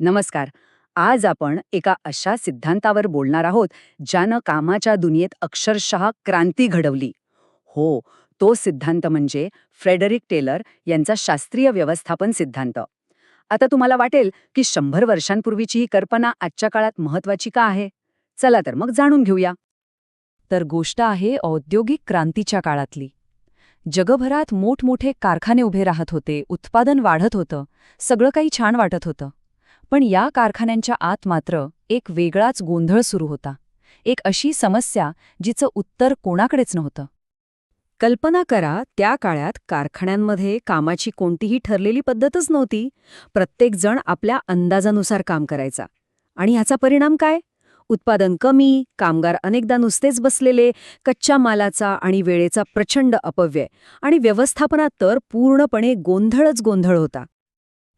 नमस्कार. आज आपण एका अशा सिद्धांतावर बोलणार आहोत ज्यानं कामाच्या दुनियेत अक्षरशः क्रांती घडवली. हो तो सिद्धांत म्हणजे फ्रेडरिक टेलर यांचा शास्त्रीय व्यवस्थापन सिद्धांत. आता तुम्हाला वाटेल की शंभर वर्षांपूर्वीची ही कल्पना आजच्या काळात महत्वाची का आहे? चला तर मग जाणून घेऊया. तर गोष्ट आहे औद्योगिक क्रांतीच्या काळातली. जगभरात मोठमोठे कारखाने उभे राहत होते उत्पादन वाढत होतं सगळं काही छान वाटत होतं. पण या कारखान्यांच्या आत मात्र एक वेगळाच गोंधळ सुरू होता. एक अशी समस्या जिचं उत्तर कोणाकडेच नव्हतं. कल्पना करा त्या काळात कारखान्यांमध्ये कामाची कोणतीही ठरलेली पद्धतच नव्हती. प्रत्येकजण आपल्या अंदाजानुसार काम करायचा. आणि ह्याचा परिणाम काय? उत्पादन कमी कामगार अनेकदा नुसतेच बसलेले कच्च्या मालाचा आणि वेळेचा प्रचंड अपव्यय. आणि व्यवस्थापनात तर पूर्णपणे गोंधळच गोंधळ होता.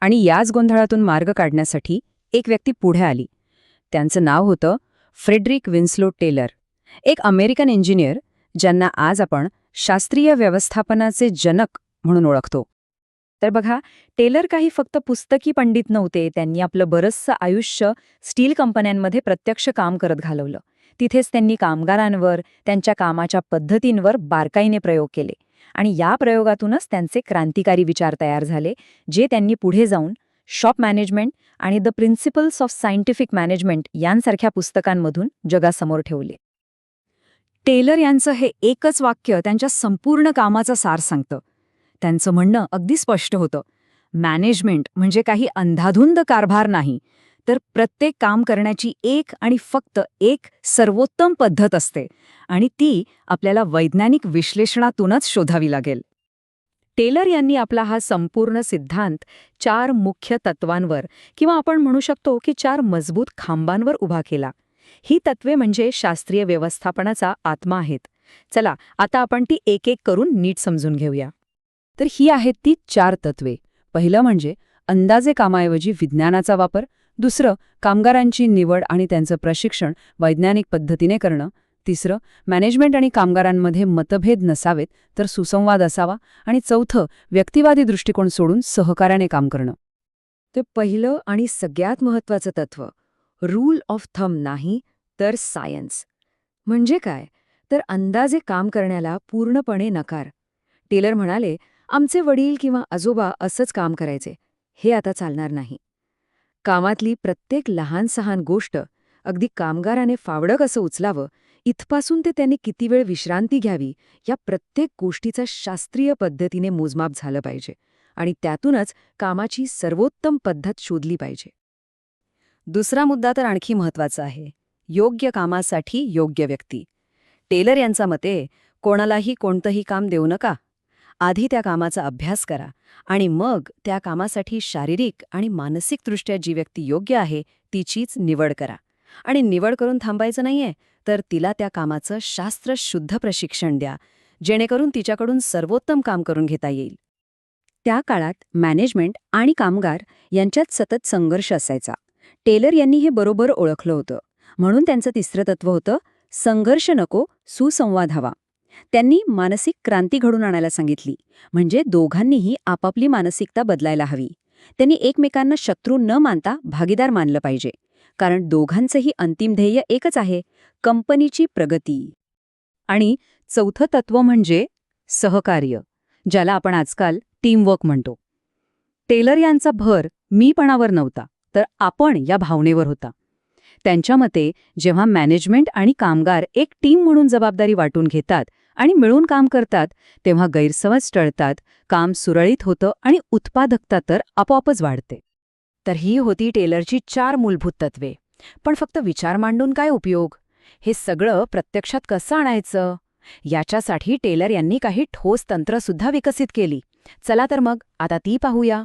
आणि याच गोंधळातून मार्ग काढण्यासाठी एक व्यक्ती पुढे आली. त्यांचं नाव होतं फ्रेडरिक विन्स्लो टेलर. एक अमेरिकन इंजिनियर ज्यांना आज आपण शास्त्रीय व्यवस्थापनाचे जनक म्हणून ओळखतो. तर बघा टेलर काही फक्त पुस्तकी पंडित नव्हते त्यांनी आपलं बरंचसं आयुष्य स्टील कंपन्यांमध्ये प्रत्यक्ष काम करत घालवलं. तिथेच त्यांनी कामगारांवर त्यांच्या कामाच्या पद्धतींवर बारकाईने प्रयोग केले. आणि या प्रयोगातूनच त्यांचे क्रांतिकारी विचार तयार झाले जे त्यांनी पुढे जाऊन शॉप मॅनेजमेंट आणि the principles of scientific management यांसारख्या पुस्तकांमधून जगासमोर ठेवले. टेलर यांचं हे एकच वाक्य त्यांच्या संपूर्ण कामाचा सार सांगतं. त्यांचं म्हणणं अगदी स्पष्ट होतं. मॅनेजमेंट म्हणजे काही अंधाधुंद कारभार नाही तर प्रत्येक काम करण्याची एक आणि फक्त एक सर्वोत्तम पद्धत असते आणि ती आपल्याला वैज्ञानिक विश्लेषणातूनच शोधावी लागेल. टेलर यांनी आपला हा संपूर्ण सिद्धांत चार मुख्य तत्वांवर किंवा आपण म्हणू शकतो की चार मजबूत खांबांवर उभा केला. ही तत्वे म्हणजे शास्त्रीय व्यवस्थापनाचा आत्मा आहेत. चला आता आपण ती एक एक करून नीट समजून घेऊया. तर ही आहेत ती चार तत्वे. पहिलं म्हणजे अंदाजे कामाऐवजी विज्ञानाचा वापर दुसरं कामगारांची निवड आणि त्यांचं प्रशिक्षण वैज्ञानिक पद्धतीने करणं. तिसरं मॅनेजमेंट आणि कामगारांमध्ये मतभेद नसावेत तर सुसंवाद असावा. आणि चौथं व्यक्तिवादी दृष्टिकोन सोडून सहकार्याने काम करणं. ते पहिलं आणि सगळ्यात महत्वाचं तत्व रूल ऑफ थम नाही तर सायन्स. म्हणजे काय? तर अंदाजे काम करण्याला पूर्णपणे नकार. टेलर म्हणाले आमचे वडील किंवा आजोबा असंच काम करायचे. हे आता चालणार नाही. कामातली प्रत्येक लहान सहान गोष्ट अगदी कामगाराने फावडं कसं उचलावं इथपासून ते त्यांनी किती वेळ विश्रांती घ्यावी या प्रत्येक गोष्टीचं शास्त्रीय पद्धतीने मोजमाप झालं पाहिजे आणि त्यातूनच कामाची सर्वोत्तम पद्धत शोधली पाहिजे. दुसरा मुद्दा तर आणखी महत्त्वाचा आहे. योग्य कामासाठी योग्य व्यक्ती. टेलर यांचा मते कोणालाही कोणतंही काम देऊ नका. आधी त्या कामाचा अभ्यास करा आणि मग त्या कामासाठी शारीरिक आणि मानसिकदृष्ट्या जी व्यक्ती योग्य आहे तिचीच निवड करा. आणि निवड करून थांबायचं नाहीये तर तिला त्या कामाचं शास्त्रशुद्ध प्रशिक्षण द्या जेणेकरून तिच्याकडून सर्वोत्तम काम करून घेता येईल. त्या काळात मॅनेजमेंट आणि कामगार यांच्यात सतत संघर्ष असायचा. टेलर यांनी हे बरोबर ओळखलं होतं. म्हणून त्यांचं तिसरं तत्व होतं संघर्ष नको सुसंवाद हवा. त्यांनी मानसिक क्रांती घडून आणायला सांगितली. म्हणजे दोघांनीही आपापली मानसिकता बदलायला हवी. त्यांनी एकमेकांना शत्रू न मानता भागीदार मानलं पाहिजे. कारण दोघांचंही अंतिम ध्येय एकच आहे कंपनीची प्रगती. आणि चौथं तत्व म्हणजे सहकार्य ज्याला आपण आजकाल टीमवर्क म्हणतो. टेलर यांचा भर मीपणावर नव्हता तर आपण या भावनेवर होता. त्यांच्या मते जेव्हा मॅनेजमेंट आणि कामगार एक टीम म्हणून जबाबदारी वाटून घेतात आणि मिळून काम करतात तेव्हा गैरसमज टळतात काम सुरळीत होतं आणि उत्पादकता तर आपोआपच वाढते. तर ही होती टेलरची चार मूलभूत तत्वे. पण फक्त विचार मांडून काय उपयोग? हे सगळं प्रत्यक्षात कसं आणायचं? याच्यासाठी टेलर यांनी काही ठोस तंत्रसुद्धा विकसित केली. चला तर मग आता ती पाहूया.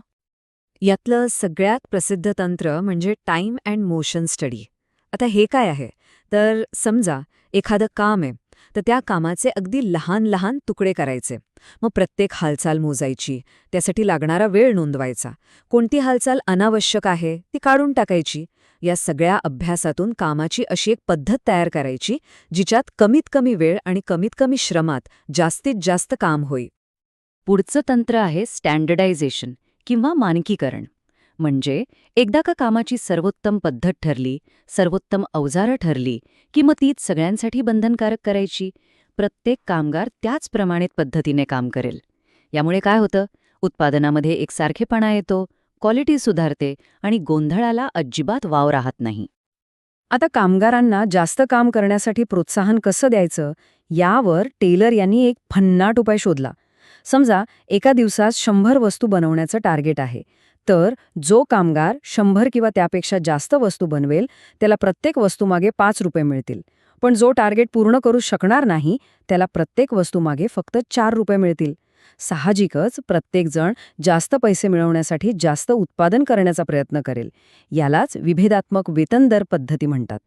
यातलं सगळ्यात प्रसिद्ध तंत्र म्हणजे टाइम अँड मोशन स्टडी आता हे काय आहे? तर समजा एखादं काम आहे तर त्या कामाचे अगदी लहान लहान तुकडे करायचे. मग प्रत्येक हालचाल मोजायची त्यासाठी लागणारा वेळ नोंदवायचा. कोणती हालचाल अनावश्यक आहे ती काढून टाकायची. या सगळ्या अभ्यासातून कामाची अशी एक पद्धत तयार करायची जिच्यात कमीत कमी वेळ आणि कमीत कमी श्रमात जास्तीत जास्त काम होईल पुढचं तंत्र आहे स्टँडर्डायझेशन किंवा मानकीकरण. म्हणजे एकदा का कामाची सर्वोत्तम पद्धत ठरली सर्वोत्तम अवजारं ठरली की मग तीच सगळ्यांसाठी बंधनकारक करायची? प्रत्येक कामगार त्याच प्रमाणित पद्धतीने काम करेल. यामुळे काय होतं? उत्पादनामध्ये एकसारखेपणा येतो क्वालिटी सुधारते आणि गोंधळाला अजिबात वाव राहत नाही. आता कामगारांना जास्त काम करण्यासाठी प्रोत्साहन कसं द्यायचं? यावर टेलर यांनी एक भन्नाट उपाय शोधला. समजा एका दिवसात शंभर वस्तू बनवण्याचं टार्गेट आहे. तर जो कामगार शंभर किंवा त्यापेक्षा जास्त वस्तू बनवेल त्याला प्रत्येक वस्तूमागे पाच रुपये मिळतील. पण जो टार्गेट पूर्ण करू शकणार नाही त्याला प्रत्येक वस्तूमागे फक्त चार रुपये मिळतील. साहजिकच प्रत्येकजण जास्त पैसे मिळवण्यासाठी जास्त उत्पादन करण्याचा प्रयत्न करेल यालाच विभेदात्मक वेतन दर पद्धती म्हणतात.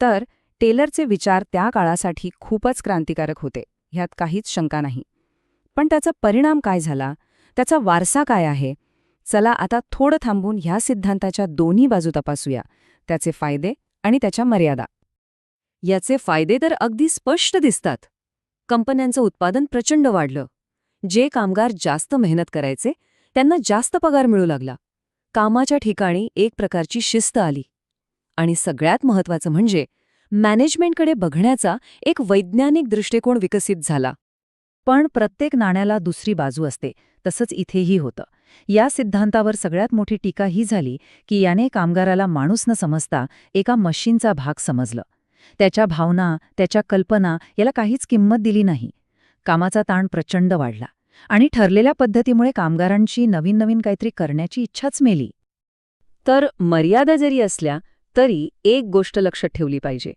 तर टेलरचे विचार त्या काळासाठी खूपच क्रांतिकारक होते ह्यात काहीच शंका नाही. पण त्याचा परिणाम काय झाला? त्याचा वारसा काय आहे? चला आता थोडं थांबून ह्या सिद्धांताच्या दोन्ही बाजू तपासूया. त्याचे फायदे आणि त्याच्या मर्यादा. याचे फायदे तर अगदी स्पष्ट दिसतात. कंपन्यांचं उत्पादन प्रचंड वाढलं. जे कामगार जास्त मेहनत करायचे त्यांना जास्त पगार मिळू लागला. कामाच्या ठिकाणी एक प्रकारची शिस्त आली. आणि सगळ्यात महत्वाचं म्हणजे मॅनेजमेंटकडे बघण्याचा एक वैज्ञानिक दृष्टिकोन विकसित झाला. पण प्रत्येक नाण्याला दुसरी बाजू असते तसंच इथेही होतं. या सिद्धांतावर सगळ्यात मोठी टीका ही झाली की याने कामगाराला माणूस न समजता एका मशीनचा भाग समजलं. त्याच्या भावना त्याच्या कल्पना याला काहीच किंमत दिली नाही. कामाचा ताण प्रचंड वाढला आणि ठरलेल्या पद्धतीमुळे कामगारांची नवीन नवीन काहीतरी करण्याची इच्छाच मेली. तर मर्यादा जरी असल्या तरी एक गोष्ट लक्षात ठेवली पाहिजे.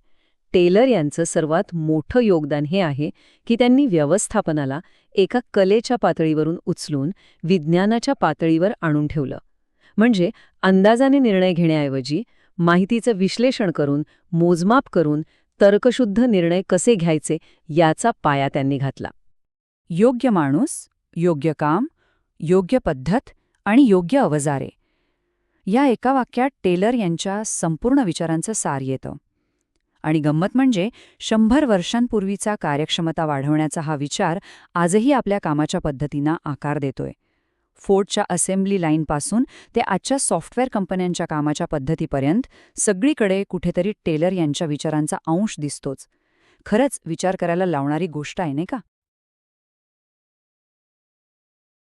टेलर यांचं सर्वात मोठं योगदान हे आहे की त्यांनी व्यवस्थापनाला एका कलेच्या पातळीवरून उचलून विज्ञानाच्या पातळीवर आणून ठेवलं. म्हणजे अंदाजाने निर्णय घेण्याऐवजी माहितीचं विश्लेषण करून मोजमाप करून तर्कशुद्ध निर्णय कसे घ्यायचे याचा पाया त्यांनी घातला. योग्य माणूस योग्य काम योग्य पद्धत आणि योग्य अवजारे. या एका वाक्यात टेलर यांच्या संपूर्ण विचारांचं सार येतं. आणि गंमत म्हणजे शंभर वर्षांपूर्वीचा कार्यक्षमता वाढवण्याचा हा विचार आजही आपल्या कामाच्या पद्धतींना आकार देतोय. फोर्डच्या असेंब्ली लाईनपासून ते आजच्या सॉफ्टवेअर कंपन्यांच्या कामाच्या पद्धतीपर्यंत सगळीकडे कुठेतरी टेलर यांच्या विचारांचा अंश दिसतोच. खरंच विचार करायला लावणारी गोष्ट आहे नाही का?